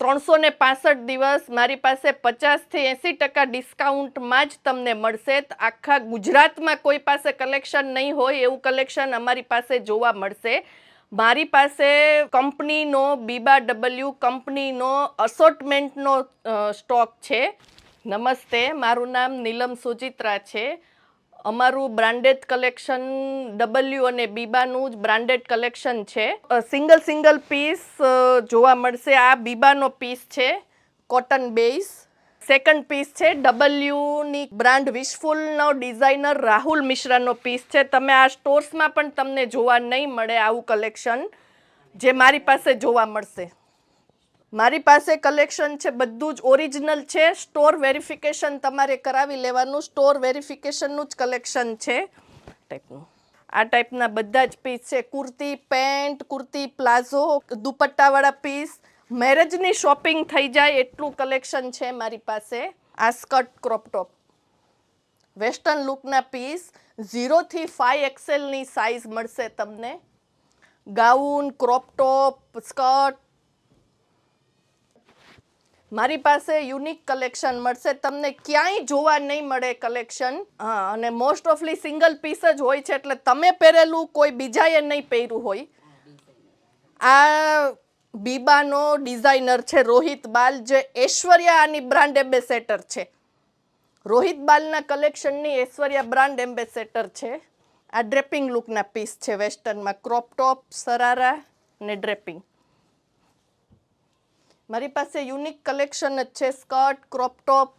ત્રણસો ને પાસઠ દિવસ મારી પાસે પચાસથી એંસી ટકા ડિસ્કાઉન્ટમાં જ તમને મળશે. આખા ગુજરાતમાં કોઈ પાસે કલેક્શન નહીં હોય એવું કલેક્શન અમારી પાસે જોવા મળશે. મારી પાસે કંપનીનો બીબા ડબલ્યુ કંપનીનો અસોટમેન્ટનો સ્ટોક છે. નમસ્તે, મારું નામ નીલમ સુચિત્રા છે. અમારું બ્રાન્ડેડ કલેક્શન ડબલ્યુ અને બીબાનું જ બ્રાન્ડેડ કલેક્શન છે. સિંગલ સિંગલ પીસ જોવા મળશે. આ બીબાનો પીસ છે કોટન બેઝ સેકન્ડ પીસ છે ડબલ્યુની બ્રાન્ડ વિશફુલનો ડિઝાઇનર રાહુલ મિશ્રાનો પીસ છે. તમે આ સ્ટોર્સમાં પણ તમને જોવા નહીં મળે આવું કલેક્શન જે મારી પાસે જોવા મળશે. મારી પાસે કલેક્શન છે, બધું જ ઓરિજિનલ છે. સ્ટોર વેરિફિકેશન તમારે કરાવી લેવાનું. સ્ટોર વેરિફિકેશનનું જ કલેક્શન છે. ટાઈપનું આ ટાઈપના બધા જ પીસ છે. કુર્તી પેન્ટ કુર્તી, પ્લાઝો, દુપટ્ટાવાળા પીસ મેરેજની શોપિંગ થઈ જાય એટલું કલેક્શન છે મારી પાસે. આ સ્કર્ટ ક્રોપટોપ વેસ્ટર્ન લુકના પીસ ઝીરોથી ફાઇવ એક્સેલની સાઇઝ મળશે તમને. ગાઉન ક્રોપટોપ સ્કર્ટ મારી પાસે યુનિક કલેક્શન મળશે. તમને ક્યાંય જોવા નહીં મળે કલેક્શન. હા, અને મોસ્ટ ઓફલી સિંગલ પીસ જ હોય છે એટલે તમે પહેરેલું કોઈ બીજાએ નહીં પહેર્યું હોય. આ બીબાનો ડિઝાઇનર છે રોહિત બાલ, જે ઐશ્વર્યા આની બ્રાન્ડ એમ્બેસેટર છે. રોહિત બાલના કલેક્શનની ઐશ્વર્યા બ્રાન્ડ એમ્બેસેટર છે. આ ડ્રેપિંગ લુકના પીસ છે વેસ્ટર્નમાં ક્રોપ ટોપ સરારા ને ડ્રેપિંગ મારી પાસે યુનિક કલેક્શન જ છે, સ્કર્ટ, ક્રોપ ટોપ.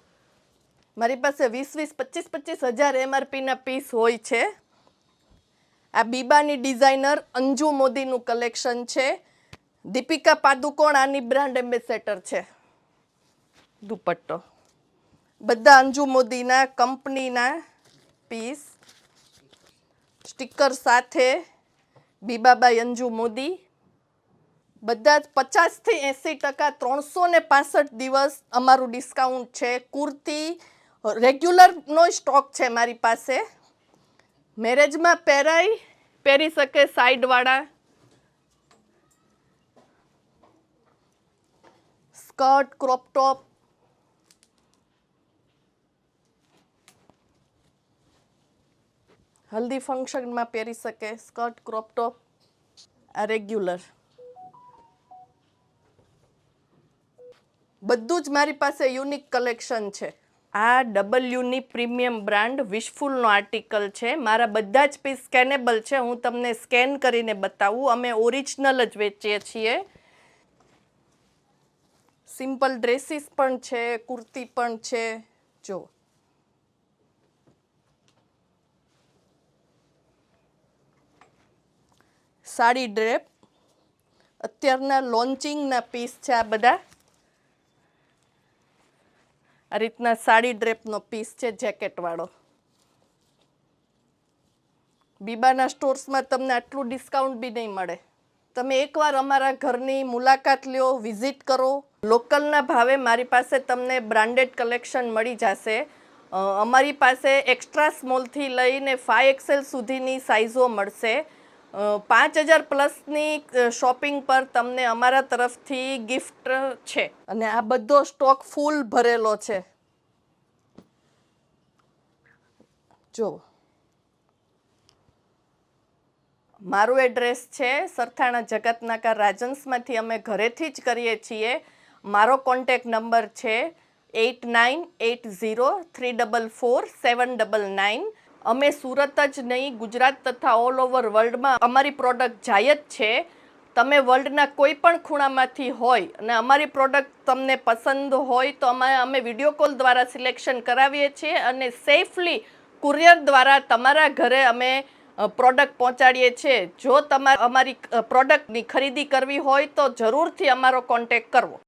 મારી પાસે વીસ વીસ પચીસ પચીસ હજાર એમઆરપીના પીસ હોય છે. આ બીબાની ડિઝાઇનર અંજુ મોદીનું કલેક્શન છે. દીપિકા પાદુકોણ આની બ્રાન્ડ એમ્બેસેટર છે. દુપટ્ટો. બધા અંજુ મોદીના કંપનીના પીસ. સ્ટીકર સાથે બીબાબાઈ અંજુ મોદી. બધા જ પચાસથી એંસી ટકા ત્રણસો ને પાસઠ દિવસ અમારું ડિસ્કાઉન્ટ છે. કુર્તી રેગ્યુલરનો સ્ટોક છે મારી પાસે. મેરેજમાં પહેરાય પહેરી શકે સાઈડવાળા. સ્કર્ટ ક્રોપ ટોપ હલ્દી ફંક્શનમાં પહેરી શકે. સ્કર્ટ ક્રોપ ટોપ આ રેગ્યુલર બધું જ મારી પાસે યુનિક કલેક્શન છે. આ ડબલ્યુની પ્રીમિયમ બ્રાન્ડ વિશફુલનો આર્ટિકલ છે. મારા બધા જ પીસ સ્કેનેબલ છે. હું તમને સ્કેન કરીને બતાવું. અમે ઓરિજિનલ જ વેચીએ છીએ. સિમ્પલ ડ્રેસીસ પણ છે, કુર્તી પણ છે. જો. સાડી ડ્રેપ અત્યારના લોન્ચિંગના પીસ છે આ બધા. આ રીતના સાડી ડ્રેપનો પીસ છે, જેકેટવાળો. બીબાના સ્ટોર્સમાં તમને આટલું ડિસ્કાઉન્ટ બી નહીં મળે. તમે એકવાર અમારા ઘરની મુલાકાત લ્યો વિઝિટ કરો. લોકલના ભાવે મારી પાસે તમને બ્રાન્ડેડ કલેક્શન મળી જશે. અમારી પાસે એક્સ્ટ્રા સ્મોલથી લઈને ફાઇવ એક્સેલ સુધીની સાઇઝો મળશે. પાંચ હજાર પ્લસની શોપિંગ પર તમને અમારા તરફથી ગિફ્ટ છે. અને આ બધો સ્ટોક ફૂલ ભરેલો છે. જો. મારું એડ્રેસ છે સરથાણા જગતનાકા રાજન્સમાંથી અમે ઘરેથી જ કરીએ છીએ. મારો કોન્ટેક નંબર છે eight nine eight zero three double four seven double nine. અમે સુરત જ નહીં, ગુજરાત તથા ઓલ ઓવર વર્લ્ડમાં અમારી પ્રોડક્ટ જાય જ છે. તમે વર્લ્ડના કોઈ પણ ખૂણામાંથી હોય અને અમારી પ્રોડક્ટ તમને પસંદ હોય તો અમે અમે વીડિયો કોલ દ્વારા સિલેક્શન કરાવીએ છીએ અને સેફલી કુરિયર દ્વારા તમારા ઘરે અમે પ્રોડક્ટ પહોંચાડીએ છીએ. જો તમારે અમારી પ્રોડક્ટની ખરીદી કરવી હોય તો જરૂરથી અમારો કોન્ટેક કરવો.